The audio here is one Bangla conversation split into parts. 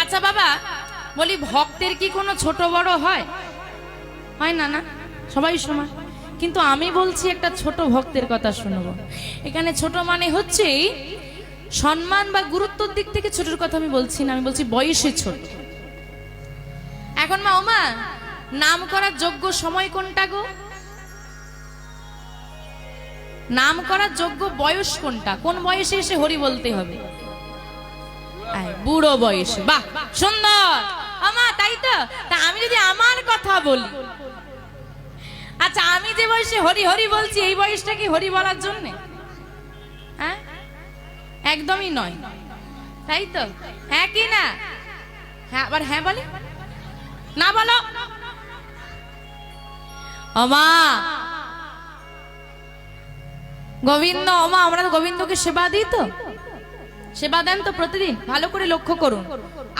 আচ্ছা বাবা, বলি ভক্তের কি কোনো ছোট বড় হয়? হয় না না, সবাই সমান। কিন্তু আমি বলছি একটা ছোট ভক্তের কথা শুনব। এখানে ছোট মানে হচ্ছে সম্মান বা গুরুত্বর দিক থেকে ছোটর কথা আমি বলছি না, আমি বলছি বয়সে ছোট। এখন মা ওমা নাম করার যোগ্য সময় কোনটা গো? নাম করার যোগ্য বয়স কোনটা? কোন বয়সে এসে হরি বলতে হবে? বুড়ো বয়স। বাহ, সুন্দর। আমা, তাই তো? তা আমি যদি আমার কথা বলি। আচ্ছা আমি যে বয়সে হরি হরি বলছি, এই বয়সটা কি হরি বলার জন্য? হ্যাঁ? একদমই নয়। তাই তো? হ্যাঁ কি না? হ্যাঁ আবার হ্যাঁ বলে? না বলো। অমা গোবিন্দ অমা আমরা তো গোবিন্দকে সেবা দিই তো। সেবা দেন তো প্রতিদিন, ভালো করে লক্ষ্য করুন।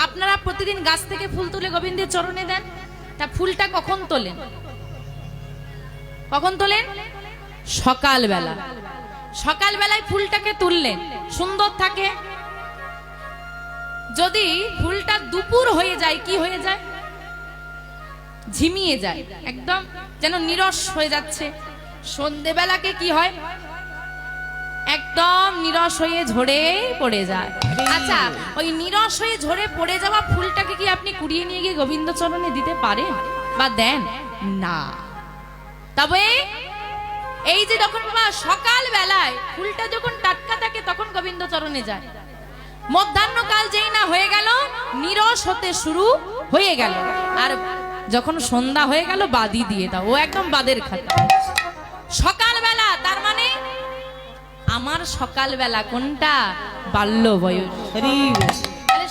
আপনারা প্রতিদিন গাছ থেকে ফুল তুলে গোবিন্দের চরণে দেন। তা ফুলটা কখন তোলেন? কখন তোলেন? সকালবেলা। সকালবেলায় ফুলটাকে তুললেন। সুন্দর থাকে। যদি ফুলটা দুপুর হয়ে যায়, কি হয়ে যায়? ঝিমিয়ে যায়। একদম যেন নিরস হয়ে যাচ্ছে। সন্ধেবেলাকে কি হয়? একদম নিরস হয়ে ঝরে পড়ে যায়। আচ্ছা ওই নিরস হয়ে ঝরে পড়ে যাওয়া ফুলটাকে কি আপনি কুড়িয়ে নিয়ে গিয়ে গোবিন্দ চরণে দিতে পারেন বা দেন? না। তবে এই যে যখন বাবা সকাল বেলায় ফুলটা যখন টাটকা থাকে তখন গোবিন্দ চরণে যায়। মধ্যাহ্নকাল যেই না হয়ে গেল নিরস হতে শুরু হয়ে গেল। আর যখন সন্ধ্যা হয়ে গেল বাদি দিয়ে দাও। ও একদম বাদের খাতা। সকালবেলা তার আমার সকালবেলা কোনটা? বাল্য বয়স।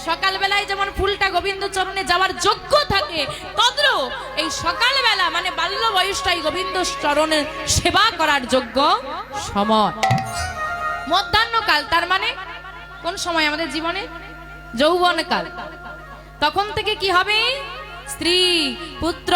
সকালবেলায় যেমন ফুলটা গোবিন্দ চরণে যাওয়ার যোগ্য থাকে তদ্র এই সকালবেলা মানে বাল্য বয়সটাই গোবিন্দ চরণে সেবা করার যোগ্য সময়। মধ্যাহ্নকাল তার মানে কোন সময় আমাদের জীবনে? যৌবনকাল। তখন থেকে কি হবে? স্ত্রী, পুত্র,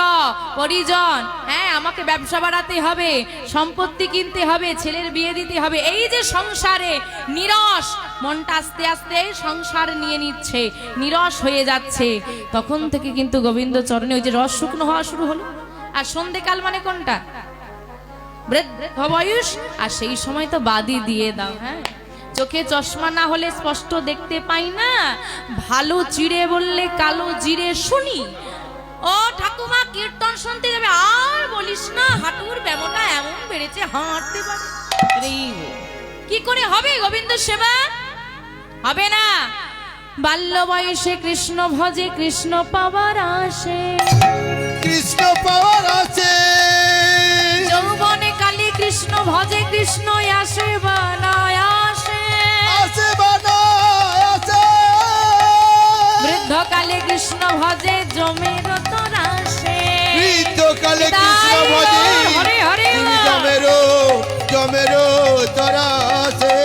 পরিজন হ্যাঁ আমাকে ব্যবসা বাড়াতে হবে, সম্পত্তি কিনতে হবে, ছেলের বিয়ে দিতে হবে। এই যে সংসারে নিরস, মনটা আস্তে আস্তে সংসার নিয়ে নিচ্ছে, নিরস হয়ে যাচ্ছে। তখন থেকে কিন্তু গোবিন্দ চরণে ওই যে রস শুকনো হওয়া শুরু হলো। আর সন্ধেকাল মানে কোনটা? বয়স, আর সেই সময় তো বাদি দিয়ে দাও হ্যাঁ। চোখে চশমা না হলে স্পষ্ট দেখতে পাই না। ভালো চিড়ে বললে কালো জিরে শুনি। ও ঠাকুমা কীর্তন শুনতে যাবে আর বলিস না হাঁটুর ব্যামোটা এমন বেড়েছে হাঁটতে পারে। কি করে হবে গোবিন্দ সেবা? হবে না। বাল্য বয়সে কৃষ্ণ ভজে কৃষ্ণ পাওয়ার আসে। কৃষ্ণ পাওয়ার আছে যৌবনে কালী কৃষ্ণ ভজে কৃষ্ণ আসে বানায় আসে। আছে বানায় আছে বৃদ্ধ কালে কৃষ্ণ ভজে জমের আসে বৃদ্ধকালে কৃষ্ণ ভজে। তুমি জমেরো জমেরো তোরা আছে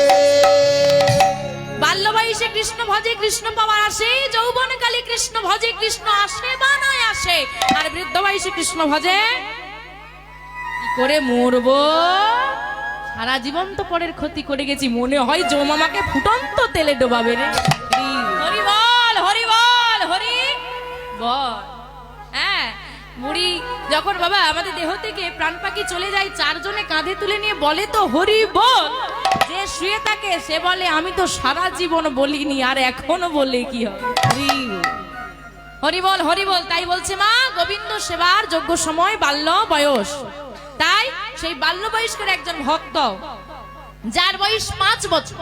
বাল্য বয়সে কৃষ্ণ ভজে কৃষ্ণ পাওয়ার আসে। যৌবন কালে কৃষ্ণ ভজে কৃষ্ণ আসে বানায় আসে। আর বৃদ্ধ বয়সে কৃষ্ণ ভজে কি করে মরবো? সারা জীবন তো পরের ক্ষতি করে গেছি। মনে হয় জমামাকে ফুটন্ত তেলে ডোবাবে রে। হরি বল হরি বল হরি বল। হ্যাঁ মুড়ি যখন বাবা আমাদের দেহ থেকে প্রাণ পাখি চলে যায় চারজনে কাঁধে তুলে নিয়ে বলে তো হরি বল। যে শুয়ে থাকে সে বলে আমি তো সারা জীবন বলিনি আর এখনও বলে কি হবে? হরি বল। হরি বল হরি বল তাই বলছে মা গোবিন্দ সেবার যোগ্য সময় বাল্য বয়স। তাই সেই বাল্য বয়স্কের একজন ভক্ত যার বয়স পাঁচ বছর।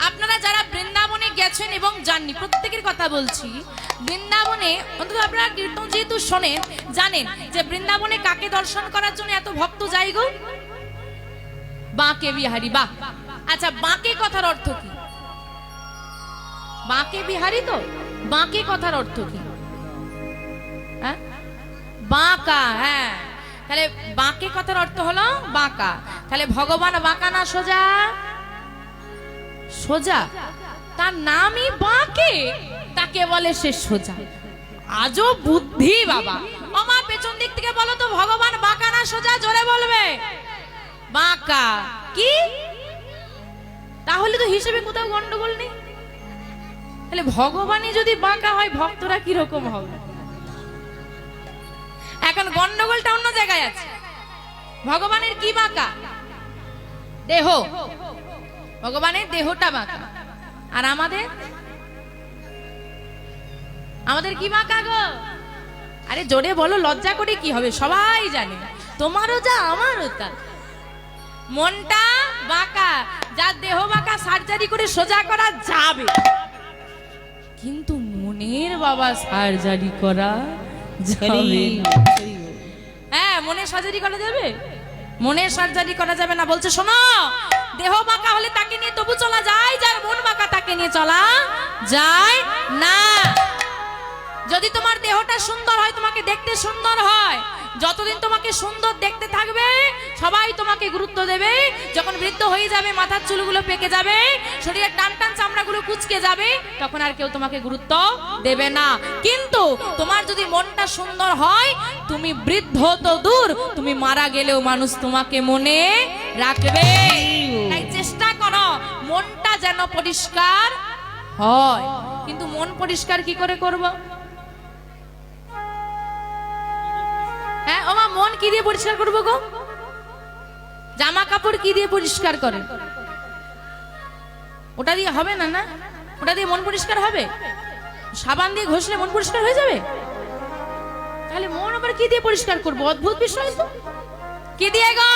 আপনারা যারা বৃন্দাবনে গেছেন এবং যাননি, প্রত্যেকের কথা বলছি। বৃন্দাবনে অন্তত আপনারা কীর্তন যেহেতু শোনেন, জানেন যে বৃন্দাবনে কাকে দর্শন করার জন্য এত ভক্ত যাই গো? বাঁকে বিহারি, বাহ। আচ্ছা বাঁকে কথার অর্থ কি? বাঁকে বিহারি তো? বাঁকে কথার অর্থ কি? হ্যাঁ? বাঁকা হ্যাঁ। তাহলে বাঁকে কথার অর্থ হলো বাঁকা। তাহলে ভগবান বাঁকা না সোজা? সোজা। তার নামই বাঁকে, তাকে বলে সে সোজা। আজও বুদ্ধি বাবা। আমার পেছন দিক থেকে বলো তো, ভগবান বাঁকা না সোজা? জোরে বলবে। বাঁকা। কি? তাহলে তো হিসেবে কোথাও গন্ডগোল নেই। তাহলে ভগবানই যদি বাঁকা হয়, ভক্তরা কীরকম হবে? এখন গন্ডগোলটা অন্য জায়গায় আছে। ভগবানের কি বাঁকা? দেহ। ভগবানের দেহটা বাঁকা। আর আমাদের? আমাদের কি বাঁকা গো? আরে জোরে বলো লজ্জা করে কি হবে? সবাই জানে। তোমারও যা আমারও তা। মনটা বাঁকা যার দেহ বাঁকা সার্জারি করে সোজা করা যাবে। কিন্তু মনের বাবা সার্জারি করা যাবে হ্যাঁ মনে সার্জারি করা যাবে? মনের সার্জারি করা যাবে না। বলছে, শোনো, দেহ বাঁকা হলে তাকে নিয়ে তবু চলা যায়, যার মন বাঁকা তাকে নিয়ে চলা যায় না। যদি তোমার দেহটা সুন্দর হয়, তোমাকে দেখতে সুন্দর হয়। যতদিন তোমাকে সুন্দর দেখতে থাকবে, সবাই তোমাকে গুরুত্ব দেবে। যখন বৃদ্ধ হয়ে যাবে, মাথার চুলগুলো পেকে যাবে, শরীরের টান টান চামড়াগুলো কুচকে যাবে, তখন আর কেউ তোমাকে গুরুত্ব দেবে না। কিন্তু তোমার যদি মনটা সুন্দর হয়, তুমি বৃদ্ধ তো দূর, তুমি মারা গেলেও মানুষ তোমাকে মনে রাখবে। তাই চেষ্টা করো, মনটা যেন পরিষ্কার হয়। কিন্তু মন পরিষ্কার কি করে করব? হ্যাঁ ওমা মন কি দিয়ে পরিষ্কার করব গো? জামা কাপড় কি দিয়ে পরিষ্কার করে? ওটা দিয়ে হবে না না? ওটা দিয়ে মন পরিষ্কার হবে? সাবান দিয়ে ঘষলে মন পরিষ্কার হয়ে যাবে? তাহলে মন আবার কি দিয়ে পরিষ্কার করব? অদ্ভুত বিষয় তো। কি দিয়ে গো?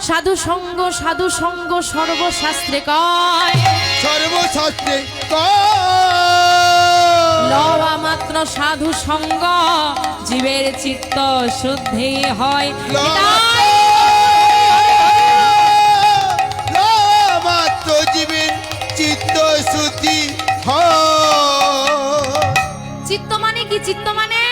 সাধু সঙ্গ সাধু সঙ্গ সর্বশাস্ত্রে কয়। সর্বশাস্ত্রে কয়। লওয়া মাত্র সাধু সঙ্গ। জীবের চিত্ত শুদ্ধি হয়। মাত্র জীবের চিত্ত শুদ্ধি চিত্ত মানে কি? চিত্ত মানে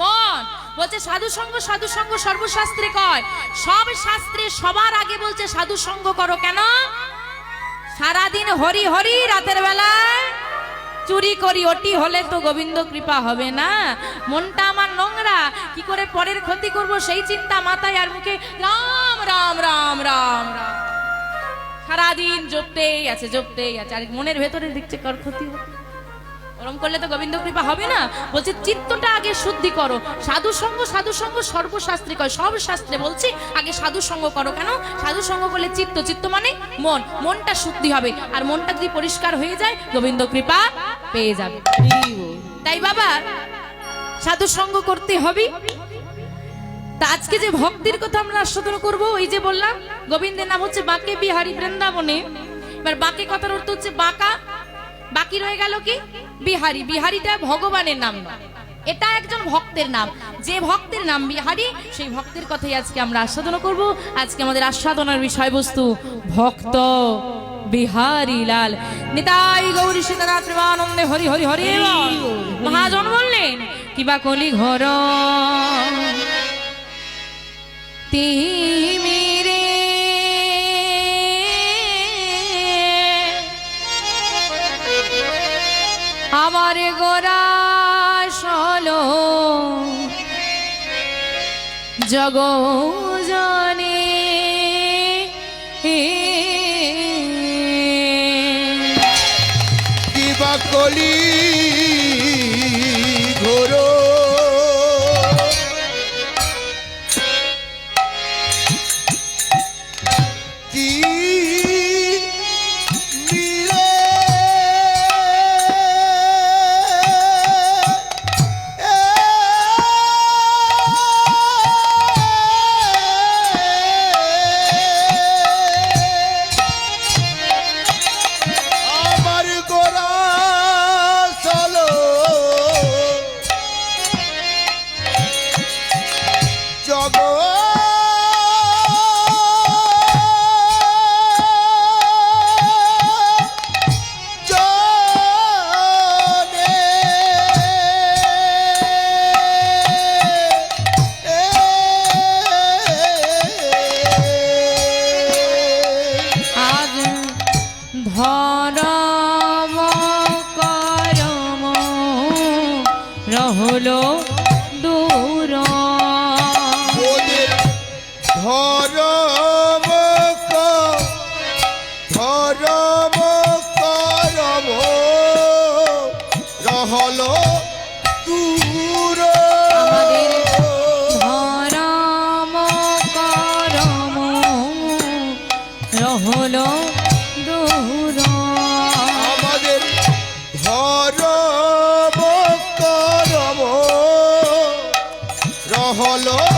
মন। বলছে সাধু সঙ্গ সাধু সঙ্গ সর্বশাস্ত্রে কয়। সব শাস্ত্রে সবার আগে বলছে সাধু সঙ্গ করো কেন? সারাদিন হরি হরি রাতের বেলায় চুরি করি ওটি হলে তো গোবিন্দ কৃপা হবে না। মনটা কি করে পরের ক্ষতি করব সেই চিন্তা মাথায় আর মুখে রাম রাম রাম রাম রাম। সারাদিন জপতেই আছে জপতেই আছে। আর মনের ভেতরে দেখছে কর ক্ষতি হচ্ছে ওরম করলে তো গোবিন্দ কৃপা হবে না। বলছে চিত্তটা আগে শুদ্ধি করো। সাধু সঙ্গ সাধু সঙ্গ সর্বশাস্ত্রে কয়। সব শাস্ত্রে বলছি আগে সাধু সঙ্গ করো কেন? সাধু সঙ্গ করলে চিত্ত চিত্ত মানে মন। মনটা শুদ্ধি হবে। আর মনটা যদি পরিষ্কার হয়ে যায় গোবিন্দ কৃপা পেয়ে যাবে। তাই বাবা সাধু সঙ্গ করতে হবে। তা আজকে যে ভক্তির কথা আমরা আস্বাদন করব, ওই যে বললাম, গোবিন্দের নাম হচ্ছে বাঁকে বিহারি বৃন্দাবনে। এবার বাঁকে কথার অর্থ হচ্ছে বাঁকা। বাকি রয়ে গেল কি? বিহারি। বিহারিটা ভগবানের নাম এটা একজন ভক্তের নাম। যে ভক্তের নাম বিহারি, সেই ভক্তের কথাই আজকে আমরা আস্বাদন করব। আজকে আমাদের আস্বাদনার বিষয়বস্তু ভক্ত। বিহারী লাল। নিতাই গৌরী সীতানাথ প্রেমানন্দে হরি হরি হরি। মহাজন বললেন কিবা কলি ঘর? তিমিরে আমার গোরা সলো জগ color.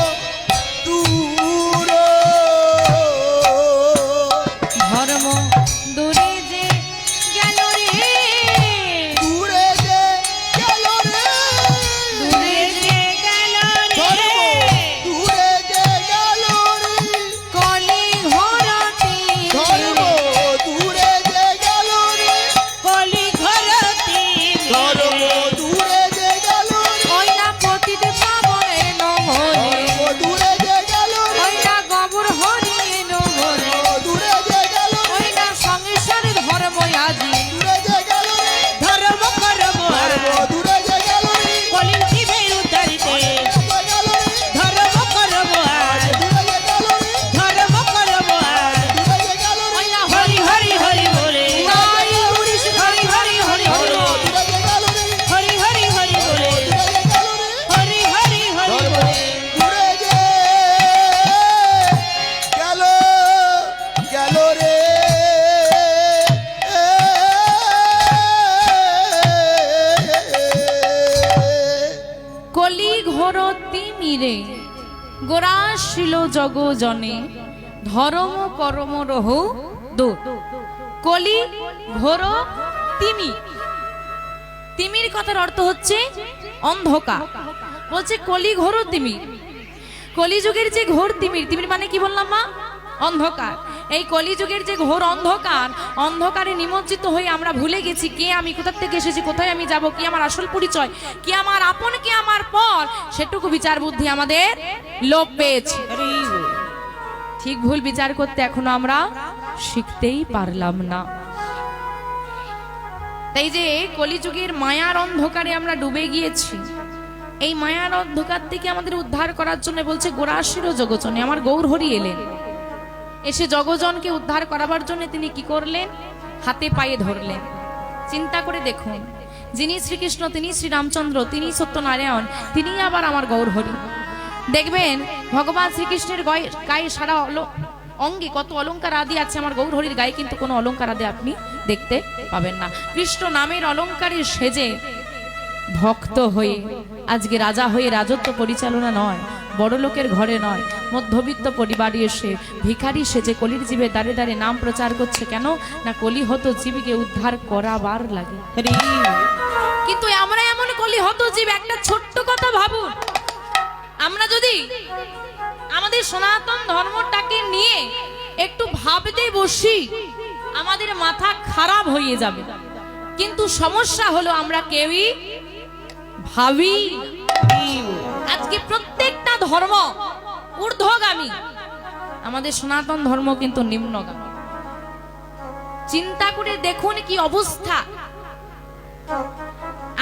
জগজনে ধর্ম করম রহ দো। কলি ঘোর তিমি। তিমির কথার অর্থ হচ্ছে অন্ধকার। বলছে কলি, ঘোর, তিমি। কলিযুগের যে ঘোর তিমির তিমির মানে কি বললাম মা? অন্ধকার। এই কলিযুগের যে ঘোর অন্ধকার, অন্ধকারে নিমজ্জিত হয়ে আমরা ভুলে গেছি কে আমি কোথা থেকে এসেছি, কোথায় আমি যাব, কি আমার আসল পরিচয়, কি আমার আপন, কি আমার পর, সেটুকু বিচার বুদ্ধি আমাদের লোপ পেয়েছে। ঠিক ভুল বিচার করতে এখনও আমরা শিখতেই পারলাম না। তাই যে কলিযুগের মায়ার অন্ধকারে আমরা ডুবে গিয়েছি, এই মায়ার অন্ধকার থেকে আমাদের উদ্ধার করার জন্য বলছে গোরাশির জগজনে আমার গৌর হরি এলেন। এসে জগজনকে উদ্ধার করাবার জন্য তিনি কি করলেন? হাতে পায়ে ধরলেন। চিন্তা করে দেখুন, যিনি শ্রীকৃষ্ণ, তিনি শ্রীরামচন্দ্র, তিনি সত্যনারায়ণ, তিনি আবার আমার গৌর হরি। দেখবেন ভগবান শ্রীকৃষ্ণের গয়ে গায়ে সারা অঙ্গে কত অলংকার আদি আছে আমার গৌর হরির গায়ে কিন্তু কোনো অলংকার আদি আপনি দেখতে পাবেন না। কৃষ্ণ নামের অলংকারের সেজে ভক্ত হয়ে আজকে রাজা হয়ে রাজত্ব পরিচালনা নয় বড় লোকের ঘরে নয় মধ্যবিত্ত পরিবারে এসে ভিখারি সেজে কলির জীবে দাঁড়ে দাঁড়ে নাম প্রচার করছে কেন? না কলি হতো জীবকে উদ্ধার করাবার লাগে। কিন্তু আমরা এমন কলি হতো জীব একটা ছোট্ট কথা ভাবুন। আমরা যদি আমাদের সনাতন ধর্মটাকে নিয়ে একটু ভাবতে বসি, আমাদের মাথা খারাপ হয়ে যাবে। কিন্তু সমস্যা হলো আমরা কেউই ভাবি আজকে প্রত্যেকটা ধর্ম ঊর্ধ্বগামী। আমাদের সনাতন ধর্ম কিন্তু নিম্নগামী। চিন্তা করে দেখুন কি অবস্থা।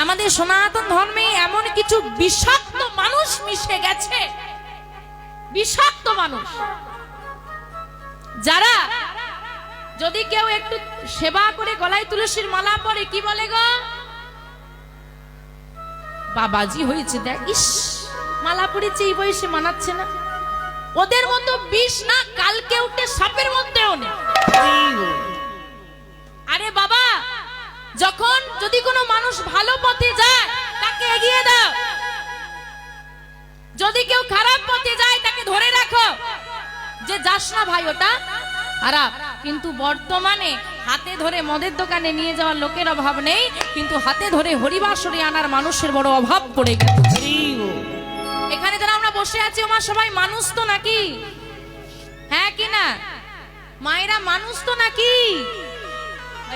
আমাদের সনাতন ধর্মে এমন কিছু বিষাক্ত মানুষ মিশে গেছে। বিষাক্ত মানুষ। যারা যদি কেউ একটু সেবা করে গলায় তুলসীর মালা পরে, কি বলে গো? বাবাজি হয়েছে, দেখ, ইস, মালা পড়েছে এই বয়সে মানাচ্ছে না। ওদের মতো বিষ না যে না ভাই, ওটা খারাপ। কিন্তু বর্তমানে হাতে ধরে মদের দোকানে নিয়ে যাওয়ার লোকের অভাব নেই, কিন্তু হাতে ধরে হরিবাসরে আনার মানুষের বড় অভাব পড়ে গেছে। এখানে যারা আমরা বসে আছি আমার সবাই মানুষ তো নাকি? হ্যাঁ কি না? মায়েরা মানুষ তো নাকি?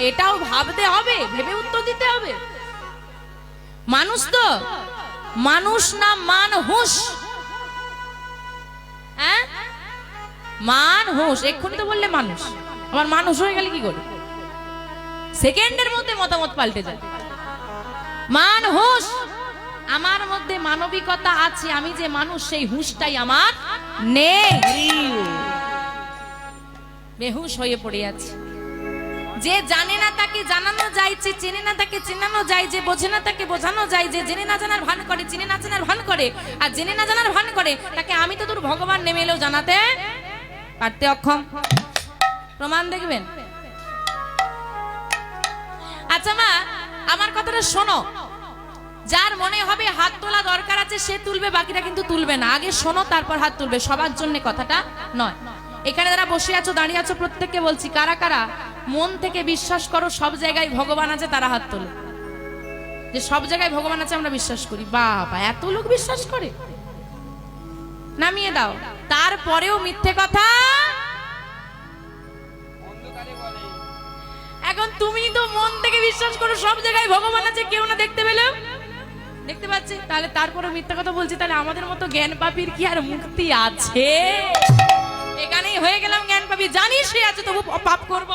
এটাও ভাবতে হবে, ভেবে উত্তর দিতে হবে। মানুষ তো? মানুষ না মান হুঁশ। মান, হুঁশ, এক্ষুনি তো বললে মানুষ। আমার মানুষ হয়ে গেলে কি করে? সেকেন্ডের মধ্যে মতামত পাল্টে যায়। মান, হুঁশ, আমার মধ্যে মানবিকতা আছে, আমি যে মানুষ, সেই হুঁশটাই আমার নেই। বেহুশ হয়ে পড়ে আছে। যে জানে না তাকে জানানো যায়, যে চেনে না তাকে চেনানো যায়, যে বোঝে না তাকে বোঝানো যায়, যে জেনে না জানার ভান করে, চিনে না জানার ভান করে, আর জেনে না জানার ভান করে, তাকে আমি তো তোর ভগবান নেমে এলেও জানাতে পারতে অক্ষম। প্রমাণ দেখবেন? আচ্ছা মা, আমার কথাটা শোনো। যার মনে হবে হাত তোলা দরকার আছে, সে তুলবে বাকিরা কিন্তু তুলবে না। আগে শোনো, তারপর হাত তুলবে। সবার জন্য কথাটা নয়। এখানে যারা বসে আছো, দাঁড়িয়ে আছো, প্রত্যেককে বলছি, কারা কারা মন থেকে বিশ্বাস করো, সব জায়গায় ভগবান আছে, তারা হাত তোলে। যে সব জায়গায় ভগবান আছে, আমরা বিশ্বাস করি। বাবা, এত লোক বিশ্বাস করে? নামিয়ে দাও। তারপরেও মিথ্যে কথা এখন তুমি তো মন থেকে বিশ্বাস করো সব জায়গায় ভগবান আছে কেউ না দেখতে পেলেও দেখতে পাচ্ছি? তাহলে তারপরে মিথ্যা কথা বলছি তাহলে আমাদের মতো জ্ঞান পাপির কি আর মুক্তি আছে? এখানেই হয়ে গেলাম জ্ঞান পাপি জানি সে আছে তবু পাপ করব।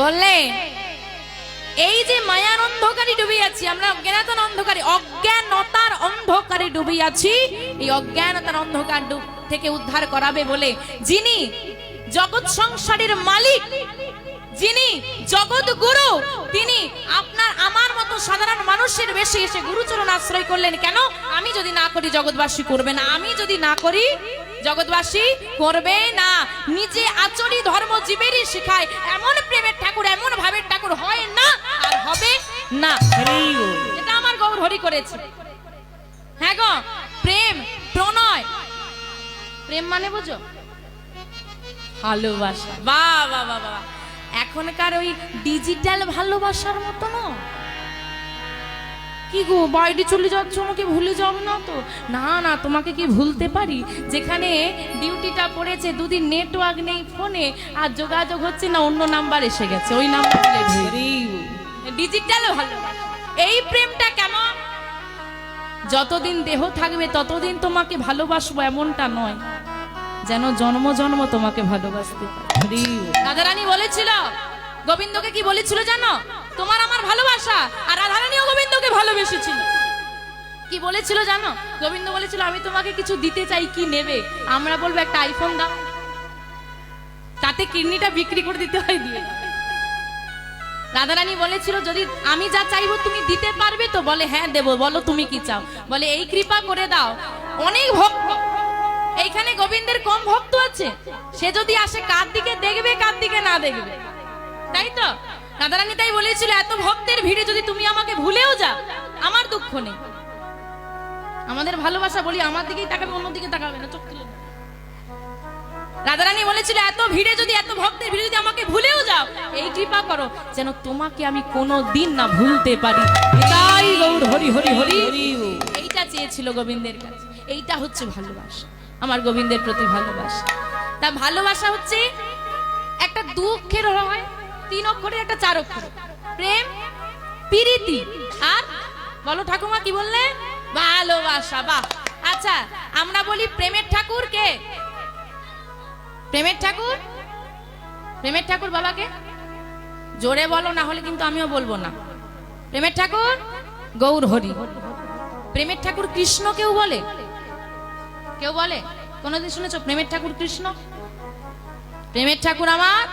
বললে এই যে মায়ার অন্ধকারে ডুবে আছি, আমরা অজ্ঞানতার অন্ধকারে অজ্ঞানতার অন্ধকারে ডুবে আছি। এই অজ্ঞানতার অন্ধকার থেকে উদ্ধার করাবে বলে যিনি জগৎ সংসারের মালিক, যিনি জগৎ গুরু, তিনি আপনার, আমার মতো সাধারণ মানুষের বেশি এসে গুরুচরণ আশ্রয় করলেন কেন? আমি যদি না করি, জগৎবাসী করবে না। আমি যদি না করি জগৎবাসী করবে না। নিজে আচরি ধর্ম জীবেরই শেখায়। এমন প্রেমের ঠাকুর, এমন ভাবের ঠাকুর হয় না, আর হবে না। এটা আমার গৌর হরি করেছে। হ্যাঁ গো, প্রেম, প্রণয়। প্রেম মানে বুঝো? ভালোবাসা। বাহ বাহ বাহ এখনকার ওই ডিজিটাল ভালোবাসার মতো না কি গো বাইরে চলে যাচ্ছ আমাকে ভুলে যাবে না তো? না না তোমাকে কি ভুলতে পারি? যেখানে ডিউটিটা পড়েছে দুদিন নেটওয়ার্ক নেই ফোনে আর যোগাযোগ হচ্ছে না অন্য নাম্বার এসে গেছে। ওই নাম্বার ডিজিটাল ভালোবাসা এই প্রেমটা কেমন যতদিন দেহ থাকবে ততদিন তোমাকে ভালোবাসবো এমনটা নয় যেন জন্ম জন্ম তোমাকে ভালোবাসতে রাধারানী বলেছিল গোবিন্দকে কি বলেছিল জানো? তোমার আমার ভালোবাসা আর রাধারানীও গোবিন্দকে ভালোবেসেছিল। কি বলেছিল জানো? গোবিন্দ বলেছিল, আমি তোমাকে কিছু দিতে চাই, কি নেবে? আমরা বলব, একটা আইফোন দাও। তাতে কিডনিটা বিক্রি করে দিতে হয় দিয়ে। রাধারানী বলেছিল, যদি আমি যা চাইব তুমি দিতে পারবে তো? বলে হ্যাঁ দেবো। বলো, তুমি কি চাও? বলে, এই কৃপা করে দাও। অনেক ভক্ত। এইখানে গোবিন্দের কম ভক্ত আছে। সে যদি আসে, কার দিকে দেখবে, কার দিকে না দেখবে? তাই তো? রাধারানী তাই বলেছিল, এত ভক্তের ভিড়ে যদি তুমি আমাকে ভুলেও যাও, আমার দুঃখ নেই। আমাদের ভালোবাসা বলি, আমার দিকেই তাকাবে অন্যদিকে তাকাবে না, চোখ তুলে রাধারানী বলেছিল, এত ভিড়ে যদি, এত ভক্তের ভিড়ে যদি আমাকে ভুলেও যাও, এই কৃপা করো যেন তোমাকে আমি কোনো দিন না ভুলতে পারি। তাই গৌর, হরি হরি হরি। এইটা চেয়েছিল গোবিন্দের কাছে। এইটা হচ্ছে ভালোবাসা, আমার গোবিন্দের প্রতি ভালোবাসা। তা ভালোবাসা হচ্ছে একটা দুঃখের হয় তিন অক্ষরের একটা চার অক্ষর। প্রেম, প্রীতি আর বলো ঠাকুমা কি বললে? ভালোবাসা। বাহ। আচ্ছা আমরা বলি প্রেমের ঠাকুর কে? প্রেমের ঠাকুর? প্রেমের ঠাকুর বাবাকে? জোরে বলো, না হলে কিন্তু আমিও বলব না। প্রেমের ঠাকুর? গৌর হরি। প্রেমের ঠাকুর কৃষ্ণ কেউ বলে? কেউ বলে? কোনোদিন শুনেছো প্রেমের ঠাকুর কৃষ্ণ? প্রেমের ঠাকুর আমার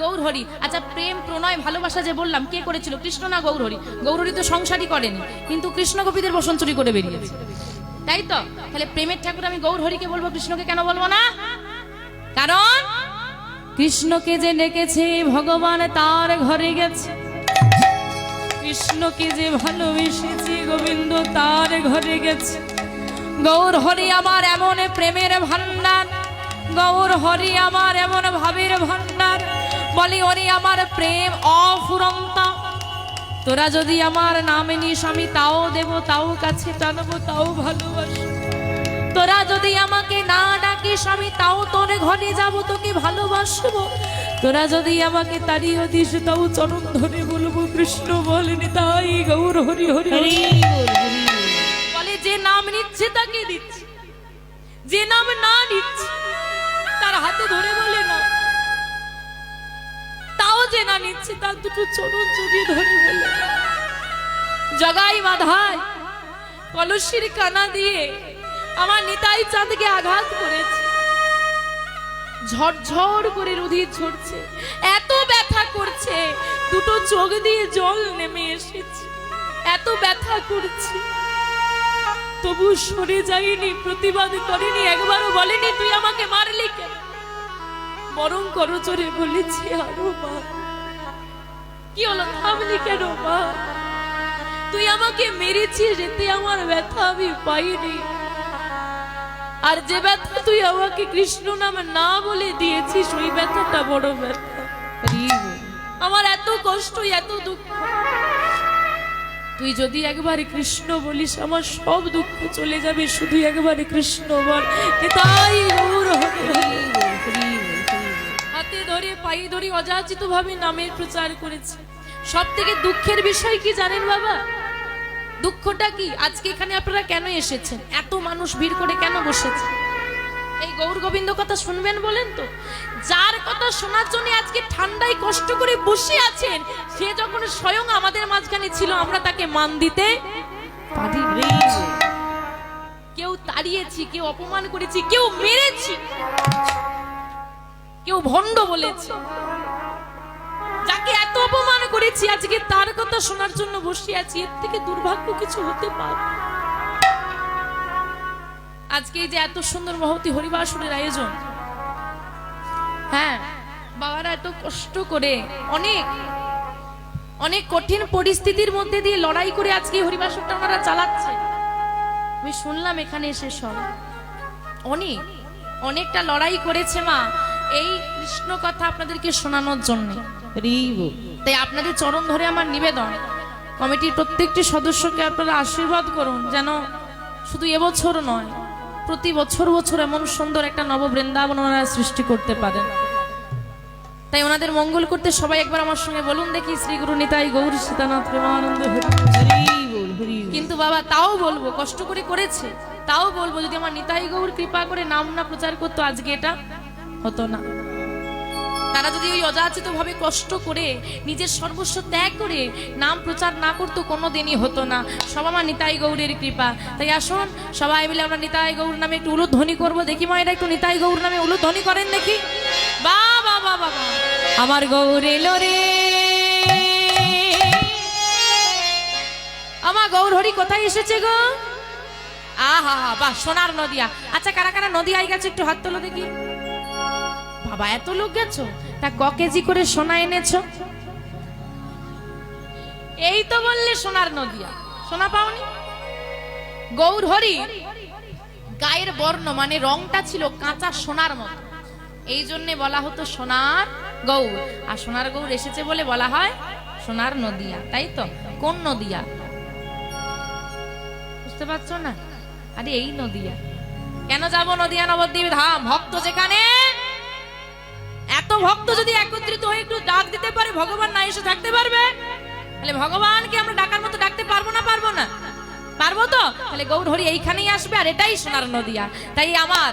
গৌর হরি আচ্ছা প্রেম, প্রণয়, ভালোবাসা যে বললাম, কে করেছিল? কৃষ্ণ না গৌর হরি গৌর তো সংসারই করেনি, কিন্তু কৃষ্ণ গোপীদের বসন চুরি করে বেরিয়েছে। তাই তো? তাহলে প্রেমের ঠাকুর আমি গৌর হরিকে বলব, কৃষ্ণকে কেন বলব না? কারণ কৃষ্ণকে যে ডেকেছে, ভগবান তার ঘরে গেছে। কৃষ্ণকে যে ভালোবেসেছে, গোবিন্দ তার ঘরে গেছে। গৌর হরি আমার এমন প্রেমের ভান্ডার গৌর হরি আমার এমন ভাবের ভান্ডার বলি হরি আমার প্রেম অফুরন্ত। তোরা যদি আমার নামে নিস আমি তাও দেব তাও কাছে টানবো তাও ভালোবাসি। তোরা যদি আমাকে না ডাকিস আমি তাও তোর ঘরে যাব তোকে ভালোবাসবো। তোরা যদি আমাকে তাড়িয়ে দিস তাও চরণ ধরে বলব কৃষ্ণ বলেনি তাই গৌর হরি হরি বলে যে নাম নিচ্ছে তাকে দিচ্ছে। যে নাম না নিচ্ছে তার হাতে ধরে বলে না যে না নিচ্ছে তার দুটো চরণ জড়িয়ে ধরে বলে, জগাই কলসির কানা দিয়ে আমার নিতাই চাঁদকে আঘাত করেছে। ঝরঝর করে রুধির ঝরছে, এত ব্যথা করছে, দুটো চোখ দিয়ে জল নেমে এসেছে, এত ব্যথা করছে। তবু সরে যায়নি, প্রতিবাদ করেনি, একবারও বলেনি, তুই আমাকে মারলি কেন? বরং করচরে বলেছি আরও মা। কি হলো, থামলি কেন মা? তুই আমাকে মেরেছিস এতে আমার ব্যথা আমি পাইনি। আর যে ব্যথা তুই আমাকে কৃষ্ণ নামে না বলে দিয়েছিস, ওই ব্যথাটা বড় ব্যথা। আমার এত কষ্ট এত দুঃখ। তুই যদি একবারে কৃষ্ণ বলিস, আমার সব দুঃখ চলে যাবে, শুধু একবারে কৃষ্ণ বল। তাই ধরে পায়ে ধরে অযাচিত ভাবে নামের প্রচার করেছে। সব থেকে দুঃখের বিষয় কি জানেন বাবা? দুঃখটা কি? আজকে এখানে আপনারা কেন এসেছেন? এত মানুষ ভিড় করে কেন বসেছে? এই গৌর গোবিন্দ কথা শুনবেন বলেন তো? যার কথা শোনার জন্য আজকে ঠান্ডায় কষ্ট করে বসে আছেন, সে যখন স্বয়ং আমাদের মাঝখানে ছিল, আমরা তাকে মান দিতে কেউ তাড়িয়েছি, কেউ অপমান করেছি, কেউ মেরেছি। কেউ ভণ্ড বলেছে। যাকে এত অপমান করেছি, আজকে তার কথা শোনার জন্য বসে আছি, এর থেকে দুর্ভাগ্য কিছু হতে পারে। আজকে যে এত সুন্দর মহতি হরিবাসনের আয়োজন হ্যাঁ বাবারা এত কষ্ট করে, অনেক অনেক কঠিন পরিস্থিতির মধ্যে দিয়ে লড়াই করে আজকে হরিবাসনটা ওনারা চালাচ্ছে। আমি শুনলাম এখানে এসে সব। অনেক, অনেকটা লড়াই করেছে মা। এই কৃষ্ণ কথা আপনাদেরকে শোনানোর জন্য। তাই আপনাদের চরণ ধরে আমার নিবেদন। কমিটির প্রত্যেকটি সদস্যকে আপনারা আশীর্বাদ করুন যেন শুধু এবছর নয় প্রতি বছর বছর এমন সুন্দর একটা নব বৃন্দাবন ওনারা সৃষ্টি করতে পারেন। তাই ওনাদের মঙ্গল করতে সবাই একবার আমার সঙ্গে বলুন দেখি শ্রী গুরু নিতাই গৌর সীতানাথ প্রেমানন্দ কিন্তু বাবা তাও বলব কষ্ট করে করেছে তাও বলব যদি আমার নিতাই গৌর কৃপা করে নাম না প্রচার করতো আজকে এটা হতো না। তারা যদি ওই অযাচিত ভাবে কষ্ট করে, নিজের সর্বস্ব ত্যাগ করে নাম প্রচার না করতো কোনো দিনই হতো না। সব আমার নিতাই গৌরের কৃপা। তাই আসুন, সবাই মিলে আমরা নিতাই গৌর নামে একটু উলুধ্বনি করব। দেখি মায়েরা একটু নিতাই গৌর নামে উলুধ্বনি করেন দেখি। বা বা বা বা বা। আমার গৌর এলো রে। আমার গৌর হরি কোথায় এসেছে গো? আহা হা বাহ সোনার নদিয়া। আচ্ছা কারা কারা নদিয়ায় গেছে একটু হাত তোলো দেখি। বাবা, এত লোক গেছো? তা ক কেজি করে সোনা এনেছো? এই তো বললে সোনার নদিয়া। সোনা পাওনি? গৌর হরি, গায়ের বর্ণ মানে রংটা ছিল কাঁচা সোনার মতো। এই জন্যে বলা হতো সোনার গৌর। আর সোনার গৌর এসেছে বলে বলা হয় সোনার নদিয়া, তাই তো? কোন নদিয়া? বুঝতে পারছ না? আরে এই নদিয়া। কেন যাব নদিয়া, নবদ্বীপ ধাম? ভক্ত যেখানে এত ভক্ত যদি একত্রিত হয়ে একটু ডাক দিতে পারে, ভগবান না এসে থাকতে পারবে? তাহলে ভগবানকে আমরা ডাকার মতো ডাকতে পারব না পারব না? পারব তো? তাহলে গৌর হরি এইখানেই আসবে আর এটাই সোনার নদিয়া। তাই আমার